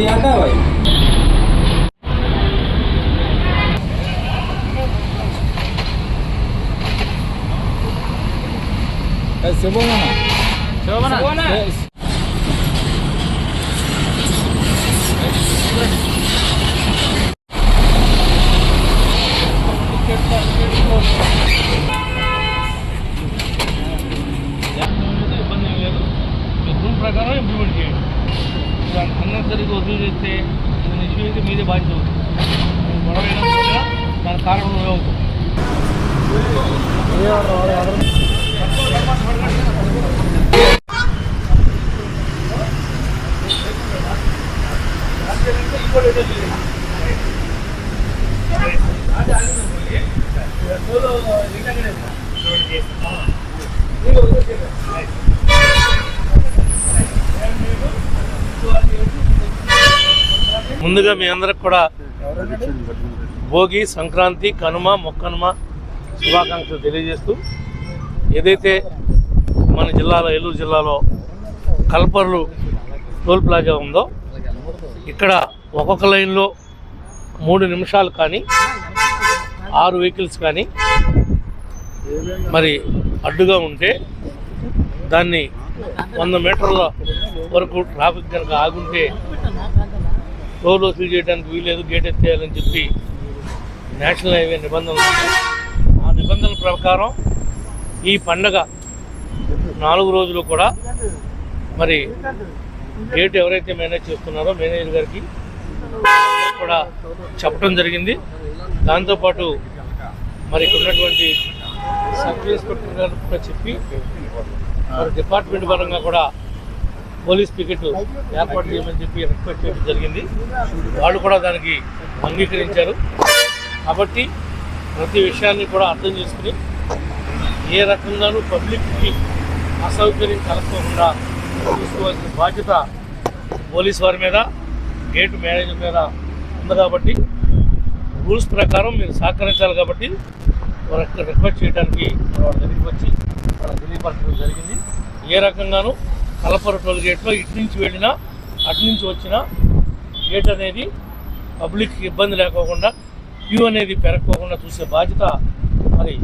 નથી આવતા હોય Sebona. Thank you. ಅನ್ನೋದರಿಗೆ ಒದಗಿರುತ್ತೆ ನನ್ನ ಇಶ್ಯೂಗೆ ಮೀರಿ ಬಾಯ್ತು ಗೊಡವೆ ನನ್ನ ಕಾರಣ ಹೋಗ್ತು ನೀವು ముందుగా మీ అందరికి కూడా భోగి సంక్రాంతి కనుమ మొక్కనుమ శుభాకాంక్షలు తెలియజేస్తూ ఏదైతే మన జిల్లాలో ఏలూరు జిల్లాలో కల్పర్లు టోల్ ప్లాజా ఉందో ఇక్కడ ఒక్కొక్క లైన్లో మూడు నిమిషాలు కానీ ఆరు వెహికల్స్ కానీ మరి అడ్డుగా ఉంటే దాన్ని వంద మీటర్ల వరకు ట్రాఫిక్ కనుక ఆగుంటే టోల్ వసూలు చేయడానికి వీలేదు గేట్ ఎత్తేయాలని చెప్పి నేషనల్ హైవే నిబంధనలు ఆ నిబంధనల ప్రకారం ఈ పండగ నాలుగు రోజులు కూడా మరి గేట్ ఎవరైతే మేనేజ్ చేస్తున్నారో మేనేజర్ గారికి కూడా చెప్పడం జరిగింది. దాంతోపాటు మరి ఇక్కడ ఉన్నటువంటి సబ్ ఇన్స్పెక్టర్ గారు కూడా చెప్పి మరి డిపార్ట్మెంట్ పరంగా కూడా పోలీస్ పికెట్ ఏర్పాటు చేయమని చెప్పి రిక్వెస్ట్ చేయడం జరిగింది. వాళ్ళు కూడా దానికి అంగీకరించారు. కాబట్టి ప్రతి విషయాన్ని కూడా అర్థం చేసుకుని ఏ రకంగానూ పబ్లిక్కి అసౌకర్యం కలగకుండా చూసుకోవాల్సిన బాధ్యత పోలీస్ వారి మీద గేట్ మేనేజర్ మీద ఉంది కాబట్టి రూల్స్ ప్రకారం మీరు సహకరించాలి కాబట్టి రిక్వెస్ట్ చేయడానికి వాళ్ళ దగ్గరికి వచ్చి వాళ్ళకి తెలియపరచడం జరిగింది. ఏ రకంగానూ కలపర టోల్ గేట్లో ఇటు నుంచి వెళ్ళినా అటు నుంచి వచ్చినా గేట్ అనేది పబ్లిక్ ఇబ్బంది లేకోకుండా క్యూ అనేది పెరగకోకుండా చూసే బాధ్యత మరి